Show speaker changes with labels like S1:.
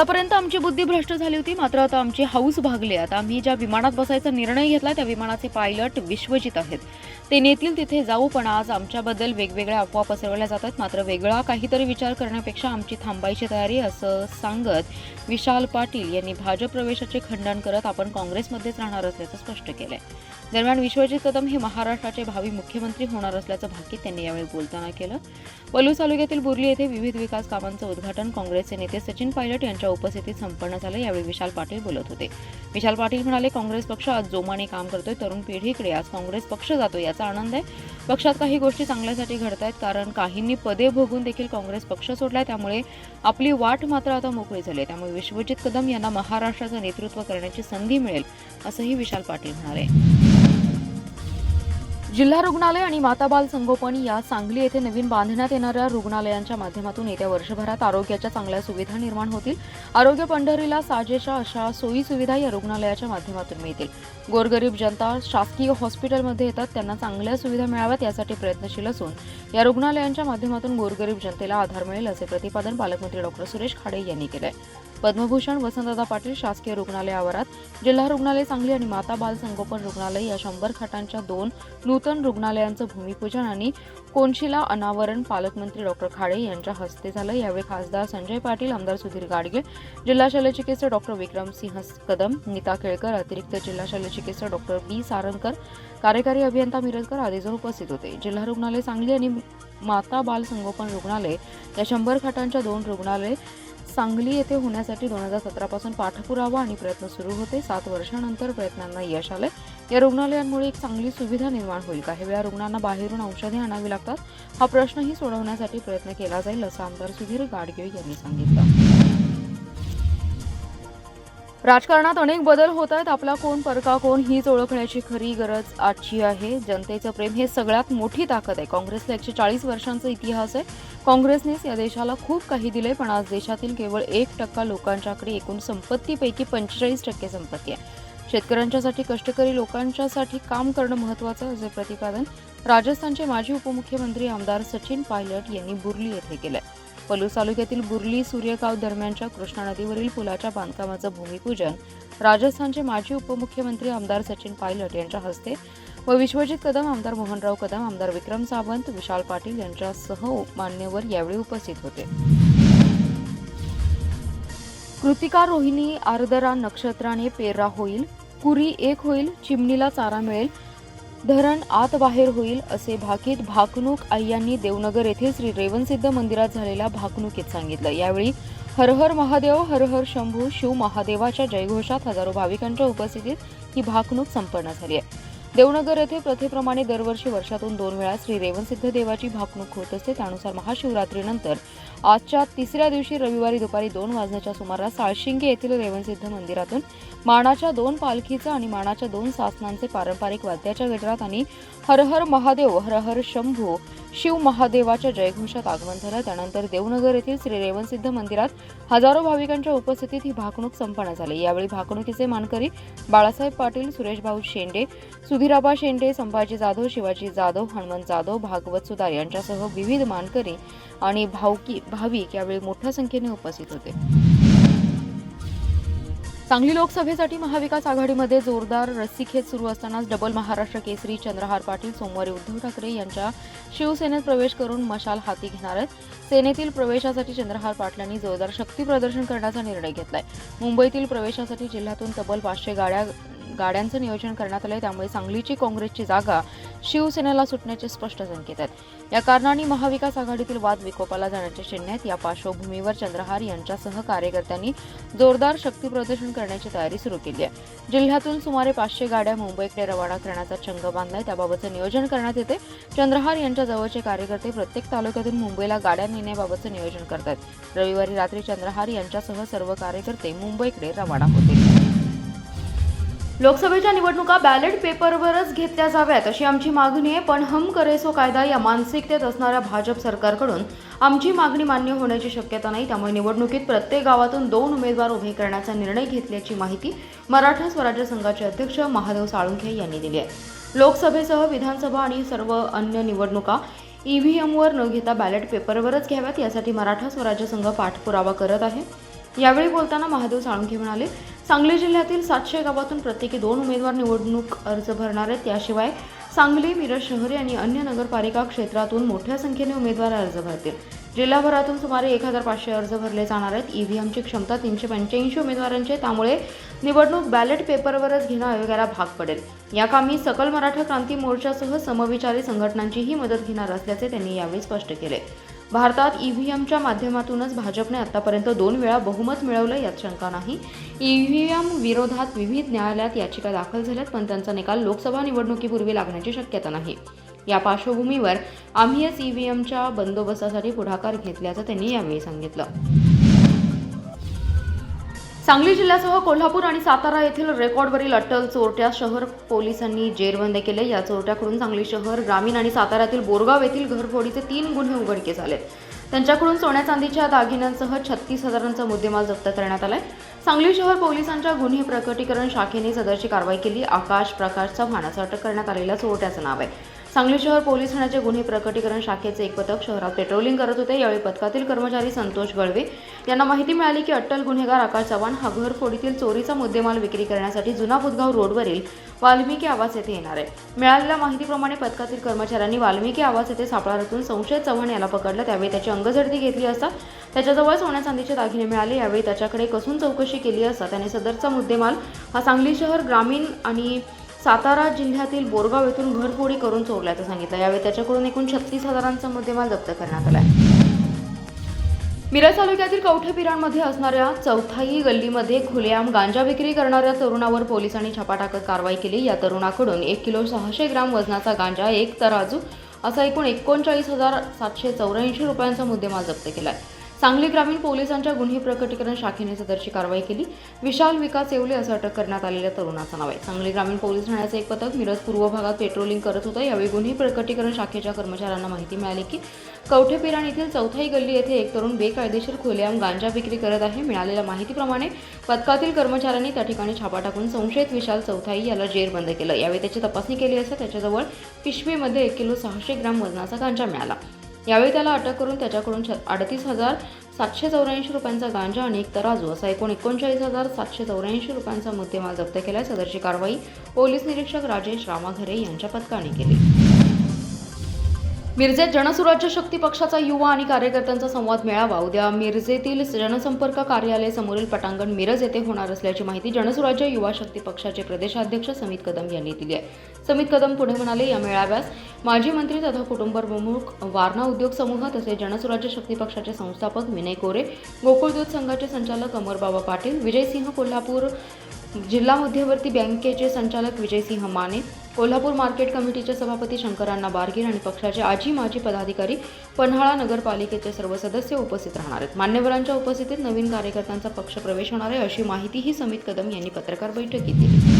S1: आतापर्यंत आमची बुद्धी भ्रष्ट झाली होती. मात्र आता आमची हाऊस भागली. आता आम्ही ज्या विमानात बसायचा निर्णय घेतला त्या विमानाचे पायलट विश्वजित आहेत. ते नेतील तिथे जाऊ पण आज आमच्याबद्दल वेगवेगळ्या अफवा पसरवल्या जातात. मात्र वेगळा काहीतरी विचार करण्यापेक्षा आमची थांबायची तयारी असं सांगत विशाल पाटील यांनी भाजप प्रवेशाचे खंडन करत आपण काँग्रेसमध्येच राहणार असल्याचं स्पष्ट केलंय. दरम्यान विश्वजित कदम हे महाराष्ट्राचे भावी मुख्यमंत्री होणार असल्याचं भाकीत त्यांनी यावेळी बोलताना केलं. वलू तालुक्यातील बुर्ली येथे विविध विकास कामांचं उद्घाटन काँग्रेसचे नेते सचिन पायलट यांच्या उपस्थितीत संपन्न झालं यावेळी विशाल पाटील बोलत होते. विशाल पाटील म्हणाले काँग्रेस पक्ष आज जोमाने काम करतोय तरुण पिढीकडे आज काँग्रेस पक्ष जातो याचा आनंद आहे. पक्षात काही गोष्टी चांगल्यासाठी घडत आहेत कारण काहींनी पदे भोगून देखील काँग्रेस पक्ष सोडला त्यामुळे आपली वाट मात्र आता मोकळी झाली आहे. त्यामुळे विश्वजित कदम यांना महाराष्ट्राचं नेतृत्व करण्याची संधी मिळेल असंही विशाल पाटील म्हणाले. जिल्हा रुग्णालय आणि माता बाल संगोपन या सांगली येथे नवीन बांधण्यात येणाऱ्या रुग्णालयांच्या माध्यमातून येत्या वर्षभरात आरोग्याच्या चांगल्या सुविधा निर्माण होतील. आरोग्य पंढरीला साजेशा अशा सोयी सुविधा या रुग्णालयाच्या माध्यमातून मिळतील. गोरगरीब जनता शासकीय हॉस्पिटलमध्ये येतात त्यांना चांगल्या सुविधा मिळाव्यात यासाठी प्रयत्नशील असून या रुग्णालयांच्या माध्यमातून गोरगरीब जनतेला आधार मिळेल असे प्रतिपादन पालकमंत्री डॉक्टर सुरेश खाडे यांनी केलं आहे पद्मभूषण वसंतदादा पाटील शासकीय रुग्णालय आवारात जिल्हा रुग्णालय सांगली आणि माता बाल संगोपन रुग्णालय या शंभर खाटांच्या दोन नूतन रुग्णालयांचं भूमिपूजन आणि कोनशिला अनावरण पालकमंत्री डॉक्टर खाडे यांच्या हस्ते झालं. यावेळी खासदार संजय पाटील आमदार सुधीर गाडगे जिल्हा शल्यचिकित्सक डॉक्टर विक्रमसिंह कदम नीता केळकर अतिरिक्त जिल्हा शल्यचिकित्सक डॉक्टर बी सारंगकर कार्यकारी अभियंता मिरजकर आदी जण उपस्थित होते. जिल्हा रुग्णालय सांगली आणि माता बाल संगोपन रुग्णालय या शंभर खाटांच्या दोन रुग्णालय सांगली येथे होण्यासाठी दोन हजार सतरापासून पाठपुरावा आणि प्रयत्न सुरू होते. सात वर्षानंतर प्रयत्नांना यश आले या रुग्णालयांमुळे एक चांगली सुविधा निर्माण होईल काही वेळा रुग्णांना बाहेरून औषधे आणावी लागतात? हा प्रश्नही सोडवण्यासाठी प्रयत्न केला जाईल असं आमदार सुधीर गाडगे यांनी सांगितलं. राजकारणात अनेक बदल होत आहेत. आपला कोण परका कोण हीच ओळखण्याची खरी गरज आजची आहे. जनतेचं प्रेम हे सगळ्यात मोठी ताकद आहे. काँग्रेसला एकशे चाळीस वर्षांचा इतिहास आहे. काँग्रेसनेच या देशाला खूप काही दिले पण आज देशातील केवळ एक टक्का लोकांच्याकडे एकूण संपत्तीपैकी पंचेचाळीस टक्के संपत्ती आहे. शेतकऱ्यांच्यासाठी कष्टकरी लोकांच्यासाठी काम करणं महत्त्वाचं असे प्रतिपादन राजस्थानचे माजी उपमुख्यमंत्री आमदार सचिन पायलट यांनी बुर्ली येथे केलंय. पलूस तालुक्यातील बुर्ली सूर्यगाव दरम्यानच्या कृष्णा नदीवरील पुलाच्या बांधकामाचं भूमिपूजन राजस्थानचे माजी उपमुख्यमंत्री आमदार सचिन पायलट यांच्या हस्ते व विश्वजित कदम आमदार मोहनराव कदम आमदार विक्रम सावंत विशाल पाटील यांच्यासह मान्यवर यावेळी उपस्थित होते. कृतिका रोहिणी आर्दरा नक्षत्राने पेरा होईल कुरी एक होईल चिमणीला चारा मिळेल धरण आत बाहेर होईल असे भाकीत भाकणूक आय्यांनी देवनगर येथील श्री रेवणसिद्ध मंदिरात झालेल्या भाकणुकीत सांगितलं. यावेळी हर हर महादेव हर हर शंभू शिव महादेवाच्या जयघोषात हजारो भाविकांच्या उपस्थितीत ही भाकणूक संपन्न झाली आहे. देवनगर येथे प्रथेप्रमाणे दरवर्षी वर्षातून दोन वेळा श्री रेवणसिद्ध देवाची भाकणूक होत असते. त्यानुसार महाशिवरात्रीनंतर आजच्या तिसऱ्या दिवशी रविवारी दुपारी दोन वाजण्याच्या सुमारास साळशिंगे येथील रेवणसिद्ध मंदिरातून मानाच्या दोन पालखीचं आणि मानाच्या दोन सासनांचे पारंपरिक वाद्याच्या गजरात आणि हर हर महादेव हर हर शंभू शिव महादेवाच्या जयघोषात आगमन झालं. त्यानंतर देवनगर येथील श्री रेवणसिद्ध मंदिरात हजारो भाविकांच्या उपस्थितीत ही भाकणूक संपन्न झाली. यावेळी भाकणुकीचे मानकरी बाळासाहेब पाटील सुरेशभाऊ शेंडे सुधीराबा शेंडे संभाजी जाधव शिवाजी जाधव हनुमंत जाधव भागवत सुतार यांच्यासह विविध मानकरी आणि भावकी भाविक यावेळी मोठ्या संख्येने उपस्थित होते. सांगली लोकसभेसाठी महाविकास आघाडीमध्ये जोरदार रस्सीखेच सुरू असतानाच डबल महाराष्ट्र केसरी चंद्रहार पाटील सोमवारी उद्धव ठाकरे यांच्या शिवसेनेत प्रवेश करून मशाल हाती घेणार आहेत. सेनेतील प्रवेशासाठी चंद्रहार पाटलांनी जोरदार शक्ती प्रदर्शन करण्याचा निर्णय घेतलाय. मुंबईतील प्रवेशासाठी जिल्ह्यातून तब्बल पाचशे गाड्या गाड्यांचं नियोजन करण्यात आलंय. त्यामुळे सांगलीची काँग्रेसची जागा शिवसेनेला सुटण्याचे स्पष्ट संकेत आहेत. या कारणाने महाविकास आघाडीतील वाद विकोपाला जाण्याचे चिन्ह आहेत या पार्श्वभूमीवर चंद्रहार यांच्यासह कार्यकर्त्यांनी जोरदार शक्ती प्रदर्शन करण्याची तयारी सुरू केली आहे. जिल्ह्यातून सुमारे पाचशे गाड्या मुंबईकडे रवाना करण्याचा चंग बांधलाय. त्याबाबतचं नियोजन करण्यात येते. चंद्रहार यांच्या जवळचे कार्यकर्ते प्रत्येक तालुक्यातून मुंबईला गाड्या नेण्याबाबतचं नियोजन करतात रविवारी रात्री चंद्रहार यांच्यासह सर्व कार्यकर्ते मुंबईकडे रवाना होतील. लोकसभेच्या निवडणुका बॅलेट पेपरवरच घेतल्या जाव्यात अशी आमची मागणी आहे. पण हम करेसो कायदा या मानसिकतेत असणाऱ्या भाजप सरकारकडून आमची मागणी मान्य होण्याची शक्यता नाही. त्यामुळे निवडणुकीत प्रत्येक गावातून दोन उमेदवार उभे करण्याचा निर्णय घेतल्याची माहिती मराठा स्वराज्य संघाचे अध्यक्ष महादेव साळुंखे यांनी दिली आहे. लोकसभेसह विधानसभा आणि सर्व अन्य निवडणुका ईव्हीएमवर न घेता बॅलेट पेपरवरच घ्याव्यात यासाठी मराठा स्वराज्य संघ पाठपुरावा करत आहे. यावेळी बोलताना महादेव साळुंखे म्हणाले सांगली जिल्ह्यातील सातशे गावातून प्रत्येकी दोन उमेदवार निवडणूक अर्ज भरणार आहेत. त्याशिवाय सांगली मिरज शहरी आणि अन्य नगरपालिका क्षेत्रातून मोठ्या संख्येने उमेदवार अर्ज भरतील. जिल्हाभरातून सुमारे एक हजार पाचशे अर्ज भरले जाणार आहेत. ईव्हीएमची क्षमता तीनशे पंच्याऐंशी उमेदवारांची त्यामुळे निवडणूक बॅलेट पेपरवरच घेणं आयोगाला भाग पडेल. या कामी सकल मराठा क्रांती मोर्चासह समविचारी संघटनांचीही मदत घेणार असल्याचे त्यांनी यावेळी स्पष्ट केले. भारतात ईव्हीएमच्या माध्यमातूनच भाजपने आतापर्यंत दोन वेळा बहुमत मिळवलं यात शंका नाही. ईव्हीएम विरोधात विविध न्यायालयात याचिका दाखल झाल्यात पण त्यांचा निकाल लोकसभा निवडणुकीपूर्वी लागण्याची शक्यता नाही. या पार्श्वभूमीवर आम्हीच ईव्हीएमच्या बंदोबस्तासाठी पुढाकार घेतल्याचं त्यांनी यावेळी सांगितलं. सांगली जिल्ह्यासह कोल्हापूर आणि सातारा येथील रेकॉर्डवरील अटल चोरट्या शहर पोलिसांनी जेरबंद केले. या चोरट्याकडून सांगली शहर ग्रामीण आणि साताऱ्यातील बोरगाव येथील घरफोडीचे तीन गुन्हे उघडकीस आले. त्यांच्याकडून सोन्या चांदीच्या दागिन्यांसह छत्तीस हजारांचा मुद्देमाल जप्त करण्यात आलाय. सांगली शहर पोलिसांच्या गुन्हे प्रकटीकरण शाखेने सदरची कारवाई केली. आकाश प्रकाश चव्हाण असं अटक करण्यात आलेल्या चोरट्याचं नाव आहे. सांगली शहर पोलीस ठाण्याचे गुन्हे प्रकटीकरण शाखेचे एक पथक शहरात पेट्रोलिंग करत होते. यावेळी पथकातील कर्मचारी संतोष गळवे यांना माहिती मिळाली की अट्टल गुन्हेगार आकाश चव्हाण हा घरफोडीतील चोरीचा मुद्देमाल विक्री करण्यासाठी जुना बुधगाव रोडवरील वाल्मिकी आवास येथे येणार आहे. मिळालेल्या माहितीप्रमाणे पथकातील कर्मचाऱ्यांनी वाल्मिकी आवास येथे सापळा रचून संशयित चव्हाण याला पकडलं. त्यावेळी त्याची अंगझडती घेतली असता त्याच्याजवळ सोन्या चांदीचे दागिने मिळाले. यावेळी त्याच्याकडे कसून चौकशी केली असता त्याने सदरचा मुद्देमाल हा सांगली शहर ग्रामीण आणि सातारा जिल्ह्यातील बोरगाव येथून घरफोडी करून चोरल्याचं सांगितलं. यावेळी त्याच्याकडून एकूण छत्तीस हजारांचा मुद्देमाल जप्त करण्यात आला मिरज तालुक्यातील कवठेपिरांमध्ये असणाऱ्या चौथाई गल्लीमध्ये खुलेआम गांजा विक्री करणाऱ्या तरुणावर पोलिसांनी छापा टाकत कारवाई केली. या तरुणाकडून एक किलो सहाशे ग्राम वजनाचा गांजा एक तराजू असा एकूण एकोणचाळीस हजार सातशे चौऱ्याऐंशी रुपयांचा मुद्देमाल जप्त केला आहे सांगली ग्रामीण पोलिसांच्या गुन्हे प्रकटीकरण शाखेने सदरची कारवाई केली. विशाल विकास येवले असं अटक करण्यात आलेल्या तरुणाचं नाव आहे सांगली ग्रामीण पोलीस ठाण्याचं एक पथक मिरज पूर्व भागात पेट्रोलिंग करत होतं. यावेळी गुन्हे प्रकटीकरण शाखेच्या कर्मचाऱ्यांना माहिती मिळाली की कवठेपिराण येथील चौथाई गल्ली येथे एक तरुण बेकायदेशीर खुलेआम गांजा विक्री करत आहे. मिळालेल्या माहितीप्रमाणे पथकातील कर्मचाऱ्यांनी त्या ठिकाणी छापा टाकून संशयित विशाल चौथाई याला जेरबंद केलं. यावेळी त्याची तपासणी केली असता त्याच्याजवळ पिशवीमध्ये एक किलो सहाशे ग्राम वजनाचा गांजा मिळाला. यावेळी त्याला अटक करून त्याच्याकडून अडतीस हजार सातशे चौऱ्याऐंशी रुपयांचा गांजा आणि एक तराजू असा एकूण एकोणचाळीस हजार सातशे चौऱ्याऐंशी रुपयांचा मुद्देमाल जप्त केला सदरची कारवाई पोलीस निरीक्षक राजेश रामाघरे यांच्या पथकाने केली. मिरजेत जनसुराज्य शक्ती पक्षाचा युवा आणि कार्यकर्त्यांचा संवाद मेळावा. उद्या मिरजेतील जनसंपर्क कार्यालय समोरील पटांगण मिरज येथे होणार असल्याची माहिती जनसुराज्य युवा शक्ती पक्षाचे प्रदेशाध्यक्ष समित कदम यांनी दिली आहे. समित कदम पुढे म्हणाले या मेळाव्यास माजी मंत्री तथा कुटुंब प्रमुख वारणा उद्योग समूह तसेच जनसुराज्य शक्ती पक्षाचे संस्थापक विनय कोरे गोकुळ दूध संघाचे संचालक अमरबाबा पाटील विजयसिंह कोल्हापूर जिल्हा मध्यवर्ती बँकेचे संचालक विजयसिंह माने कोल्हापूर मार्केट कमिटीचे सभापती शंकरांना बारगीर आणि पक्षाचे आजी माजी पदाधिकारी पन्हाळा नगरपालिकेचे सर्व सदस्य उपस्थित राहणार आहेत. मान्यवरांच्या उपस्थितीत नवीन कार्यकर्त्यांचा पक्ष प्रवेश होणार आहे अशी माहितीही समित कदम यांनी पत्रकार बैठकीत दिली.